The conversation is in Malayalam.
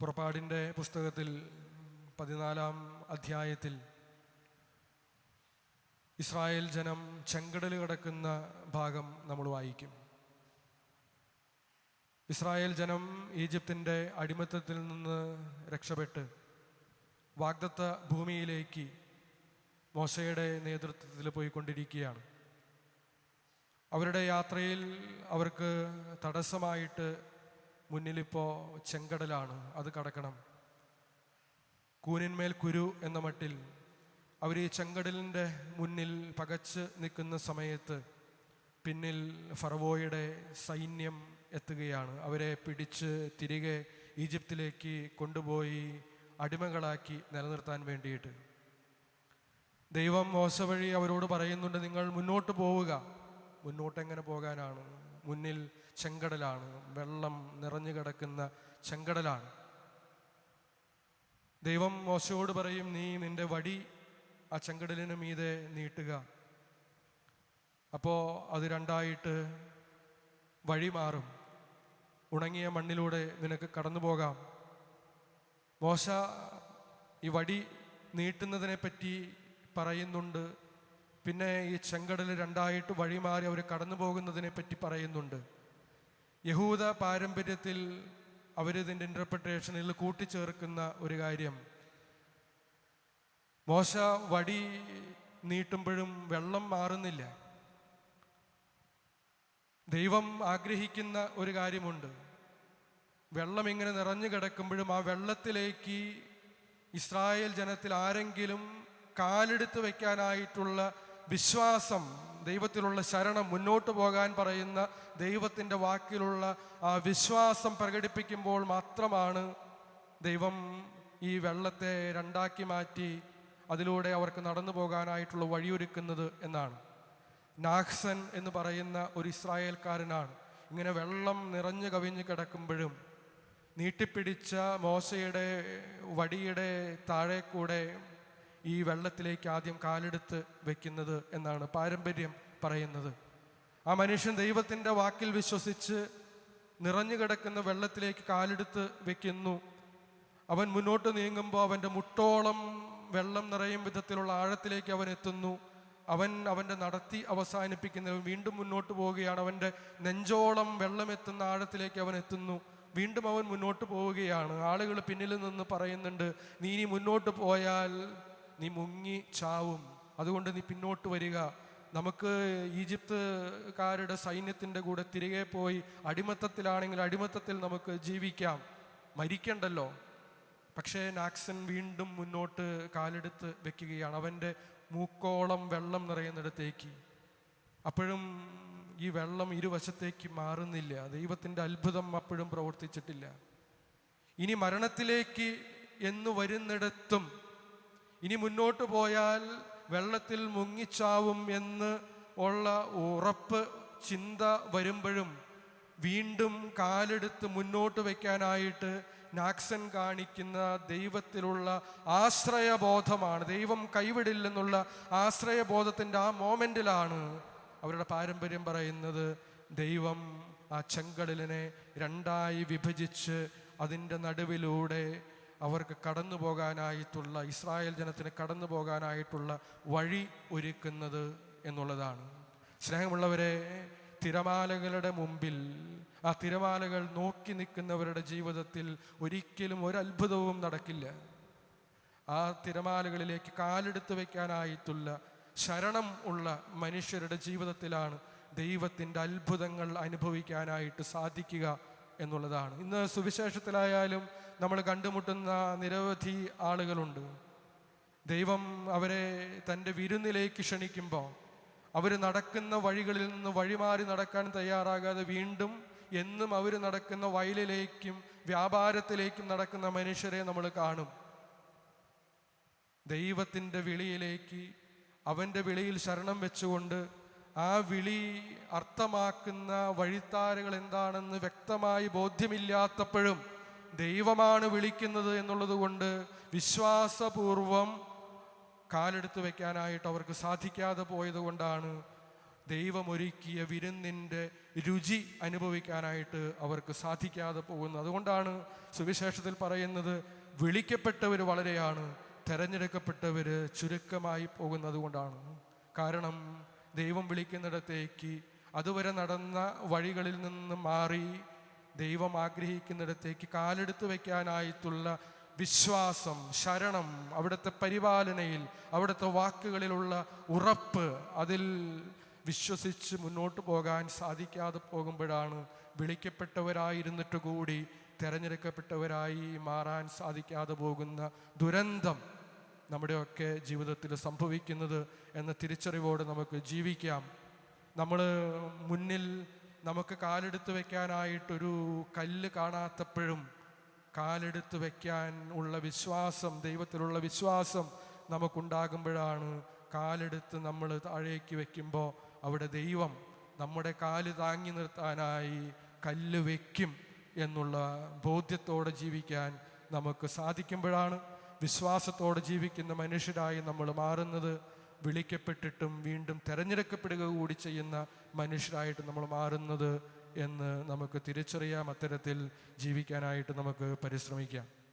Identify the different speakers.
Speaker 1: പുറപ്പാടിന്റെ പുസ്തകത്തിൽ പതിനാലാം അധ്യായത്തിൽ ഇസ്രായേൽ ജനം ചെങ്കടൽ കിടക്കുന്ന ഭാഗം നമ്മൾ വായിക്കും. ഇസ്രായേൽ ജനം ഈജിപ്തിന്റെ അടിമത്തത്തിൽ നിന്ന് രക്ഷപ്പെട്ട് വാഗ്ദത്ത ഭൂമിയിലേക്ക് മോശയുടെ നേതൃത്വത്തിൽ പോയിക്കൊണ്ടിരിക്കുകയാണ്. അവരുടെ യാത്രയിൽ അവർക്ക് തടസ്സമായിട്ട് മുന്നിലിപ്പോൾ ചെങ്കടലാണ് അത് കടക്കണം. കൂനിന്മേൽ കുരു എന്ന മട്ടിൽ അവർ ഈ ചെങ്കടലിന്റെ മുന്നിൽ പകച്ച് നിൽക്കുന്ന സമയത്ത് പിന്നിൽ ഫറവോയുടെ സൈന്യം എത്തുകയാണ്. അവരെ പിടിച്ച് തിരികെ ഈജിപ്തിലേക്ക് കൊണ്ടുപോയി അടിമകളാക്കി നിലനിർത്താൻ വേണ്ടിയിട്ട്. ദൈവം മോശ വഴി അവരോട് പറയുന്നുണ്ട് നിങ്ങൾ മുന്നോട്ട് പോവുക. മുന്നോട്ട് എങ്ങനെ പോകാനാണ്? മുന്നിൽ ചെങ്കടലാണ് വെള്ളം നിറഞ്ഞു കിടക്കുന്ന ചെങ്കടലാണ്. ദൈവം മോശയോട് പറയും നീ നിന്റെ വടി ആ ചെങ്കടലിന് മീതെ നീട്ടുക. അപ്പോൾ അത് രണ്ടായിട്ട് വഴി മാറും. ഉണങ്ങിയ മണ്ണിലൂടെ നിനക്ക് കടന്നു പോകാം. മോശ ഈ വടി നീട്ടുന്നതിനെ പറ്റി പറയുന്നുണ്ട്. പിന്നെ ഈ ചെങ്കടൽ രണ്ടായിട്ട് വഴിമാറി അവർ കടന്നു പോകുന്നതിനെ പറ്റി പറയുന്നുണ്ട്. യഹൂദ പാരമ്പര്യത്തിൽ അവരിതിന്റെ ഇന്റർപ്രിട്ടേഷനിൽ കൂട്ടിച്ചേർക്കുന്ന ഒരു കാര്യം. മോശ വടി നീട്ടുമ്പോഴും വെള്ളം മാറുന്നില്ല. ദൈവം ആഗ്രഹിക്കുന്ന ഒരു കാര്യമുണ്ട്. വെള്ളം ഇങ്ങനെ നിറഞ്ഞു കിടക്കുമ്പോഴും ആ വെള്ളത്തിലേക്ക് ഇസ്രായേൽ ജനത്തിൽ ആരെങ്കിലും കാലെടുത്ത് വയ്ക്കാനായിട്ടുള്ള വിശ്വാസം ദൈവത്തിലുള്ള ശരണം മുന്നോട്ട് പോകാൻ പറയുന്ന ദൈവത്തിന്റെ വാക്കിലുള്ള ആ വിശ്വാസം പ്രകടിപ്പിക്കുമ്പോൾ മാത്രമാണ് ദൈവം ഈ വെള്ളത്തെ രണ്ടാക്കി മാറ്റി അതിലൂടെ അവർക്ക് നടന്നു പോകാനായിട്ടുള്ള വഴിയൊരുക്കുന്നത് എന്നാണ്. നാഹ്സൻ എന്ന് പറയുന്ന ഒരു ഇസ്രായേൽക്കാരനാണ്. ഇങ്ങനെ വെള്ളം നിറഞ്ഞു കവിഞ്ഞു കിടക്കുമ്പോഴും നീട്ടിപ്പിടിച്ച മോശയുടെ വടിയുടെ താഴെ കൂടെ ഈ വെള്ളത്തിലേക്ക് ആദ്യം കാലെടുത്ത് വെക്കുന്നത് എന്നാണ് പാരമ്പര്യം പറയുന്നത്. ആ മനുഷ്യൻ ദൈവത്തിന്റെ വാക്കിൽ വിശ്വസിച്ച് നിറഞ്ഞു കിടക്കുന്ന വെള്ളത്തിലേക്ക് കാലെടുത്ത് വെക്കുന്നു. അവൻ മുന്നോട്ട് നീങ്ങുമ്പോൾ അവന്റെ മുട്ടോളം വെള്ളം നിറയും വിധത്തിലുള്ള ആഴത്തിലേക്ക് അവൻ എത്തുന്നു. അവൻ അവന്റെ നടത്തി അവസാനിപ്പിക്കുന്ന വീണ്ടും മുന്നോട്ട് പോവുകയാണ്. അവന്റെ നെഞ്ചോളം വെള്ളം എത്തുന്ന ആഴത്തിലേക്ക് അവൻ എത്തുന്നു. വീണ്ടും അവൻ മുന്നോട്ട് പോവുകയാണ്. ആളുകൾ പിന്നിൽ നിന്ന് പറയുന്നുണ്ട് നീ ഇനി മുന്നോട്ട് പോയാൽ നീ മുങ്ങി ചാവും. അതുകൊണ്ട് നീ പിന്നോട്ട് വരിക. നമുക്ക് ഈജിപ്തുകാരുടെ സൈന്യത്തിന്റെ കൂടെ തിരികെ പോയി അടിമത്തത്തിലാണെങ്കിൽ അടിമത്തത്തിൽ നമുക്ക് ജീവിക്കാം. മരിക്കണ്ടല്ലോ. പക്ഷേ നാക്സൻ വീണ്ടും മുന്നോട്ട് കാലെടുത്ത് വെക്കുകയാണ്. അവന്റെ മൂക്കോളം വെള്ളം നിറയുന്നിടത്തേക്ക്. അപ്പോഴും ഈ വെള്ളം ഇരുവശത്തേക്ക് മാറുന്നില്ല. ദൈവത്തിന്റെ അത്ഭുതം അപ്പോഴും പ്രവർത്തിച്ചിട്ടില്ല. ഇനി മരണത്തിലേക്ക് എന്നു വരുന്നിടത്തും ഇനി മുന്നോട്ട് പോയാൽ വെള്ളത്തിൽ മുങ്ങിച്ചാവും എന്ന് ഉള്ള ഉറപ്പ് ചിന്ത വരുമ്പോഴും വീണ്ടും കാലെടുത്ത് മുന്നോട്ട് വയ്ക്കാനായിട്ട് നാക്സൻ കാണിക്കുന്ന ദൈവത്തിലുള്ള ആശ്രയബോധമാണ്. ദൈവം കൈവിടില്ലെന്നുള്ള ആശ്രയബോധത്തിന്റെ ആ മോമെന്റിലാണ് അവരുടെ പാരമ്പര്യം പറയുന്നത്. ദൈവം ആ ചെങ്കടലിനെ രണ്ടായി വിഭജിച്ച് അതിന്റെ നടുവിലൂടെ അവർക്ക് കടന്നു പോകാനായിട്ടുള്ള ഇസ്രായേൽ ജനത്തിന് കടന്നു പോകാനായിട്ടുള്ള വഴി ഒരുക്കുന്നത് എന്നുള്ളതാണ്. സ്നേഹമുള്ളവരെ തിരമാലകളുടെ മുമ്പിൽ ആ തിരമാലകൾ നോക്കി നിൽക്കുന്നവരുടെ ജീവിതത്തിൽ ഒരിക്കലും ഒരത്ഭുതവും നടക്കില്ല. ആ തിരമാലകളിലേക്ക് കാലെടുത്ത് വയ്ക്കാനായിട്ടുള്ള ശരണം ഉള്ള മനുഷ്യരുടെ ജീവിതത്തിലാണ് ദൈവത്തിന്റെ അത്ഭുതങ്ങൾ അനുഭവിക്കാനായിട്ട് സാധിക്കുക എന്നുള്ളതാണ്. ഇന്ന് സുവിശേഷത്തിലായാലും നമ്മൾ കണ്ടുമുട്ടുന്ന നിരവധി ആളുകളുണ്ട്. ദൈവം അവരെ തന്റെ വിരുന്നിലേക്ക് ക്ഷണിക്കുമ്പോൾ അവർ നടക്കുന്ന വഴികളിൽ നിന്ന് വഴിമാറി നടക്കാൻ തയ്യാറാകാതെ വീണ്ടും എന്നും അവർ നടക്കുന്ന വയലിലേക്കും വ്യാപാരത്തിലേക്കും നടക്കുന്ന മനുഷ്യരെ നമ്മൾ കാണും. ദൈവത്തിന്റെ വിളിയിലേക്ക് അവന്റെ വിളിയിൽ ശരണം വെച്ചുകൊണ്ട് ആ വിളി അർത്ഥമാക്കുന്ന വഴിത്താരകൾ എന്താണെന്ന് വ്യക്തമായി ബോധ്യമില്ലാത്തപ്പോഴും ദൈവമാണ് വിളിക്കുന്നത് എന്നുള്ളത് കൊണ്ട് വിശ്വാസപൂർവം കാലെടുത്ത് വയ്ക്കാനായിട്ട് അവർക്ക് സാധിക്കാതെ പോയത് കൊണ്ടാണ് ദൈവമൊരുക്കിയ വിരുന്നിന്റെ രുചി അനുഭവിക്കാനായിട്ട് അവർക്ക് സാധിക്കാതെ പോകുന്നത്. അതുകൊണ്ടാണ് സുവിശേഷത്തിൽ പറയുന്നത് വിളിക്കപ്പെട്ടവർ വളരെയാണ് തെരഞ്ഞെടുക്കപ്പെട്ടവർ ചുരുക്കമായി പോകുന്നത് കൊണ്ടാണ്. കാരണം ദൈവം വിളിക്കുന്നിടത്തേക്ക് അതുവരെ നടന്ന വഴികളിൽ നിന്ന് മാറി ദൈവം ആഗ്രഹിക്കുന്നിടത്തേക്ക് കാലെടുത്ത് വയ്ക്കാനായിട്ടുള്ള വിശ്വാസം ശരണം അവിടുത്തെ പരിപാലനയിൽ അവിടുത്തെ വാക്കുകളിലുള്ള ഉറപ്പ് അതിൽ വിശ്വസിച്ച് മുന്നോട്ട് പോകാൻ സാധിക്കാതെ പോകുമ്പോഴാണ് വിളിക്കപ്പെട്ടവരായിരുന്നിട്ട് കൂടി തിരഞ്ഞെടുക്കപ്പെട്ടവരായി മാറാൻ സാധിക്കാതെ പോകുന്ന ദുരന്തം. നമ്മുടെയൊക്കെ ജീവിതത്തിൽ സംഭവിക്കുന്നത് എന്ന തിരിച്ചറിവോടെ നമുക്ക് ജീവിക്കാം. നമ്മൾ മുന്നിൽ നമുക്ക് കാലെടുത്ത് വയ്ക്കാനായിട്ടൊരു കല്ല് കാണാത്തപ്പോഴും കാലെടുത്ത് വയ്ക്കാൻ ഉള്ള വിശ്വാസം ദൈവത്തിലുള്ള വിശ്വാസം നമുക്കുണ്ടാകുമ്പോഴാണ് കാലെടുത്ത് നമ്മൾ താഴേക്ക് വയ്ക്കുമ്പോൾ അവിടെ ദൈവം നമ്മുടെ കാൽ താങ്ങി നിർത്താനായി കല്ല് വയ്ക്കും എന്നുള്ള ബോധ്യത്തോടെ ജീവിക്കാൻ നമുക്ക് സാധിക്കുമ്പോഴാണ് വിശ്വാസത്തോടെ ജീവിക്കുന്ന മനുഷ്യരായി നമ്മൾ മാറുന്നത് വിളിക്കപ്പെട്ടിട്ടും വീണ്ടും തിരഞ്ഞെടുക്കപ്പെടുക കൂടി ചെയ്യുന്ന മനുഷ്യരായിട്ട് നമ്മൾ മാറുന്നത് എന്ന് നമുക്ക് തിരിച്ചറിയാം. അത്തരത്തിൽ ജീവിക്കാനായിട്ട് നമുക്ക് പരിശ്രമിക്കാം.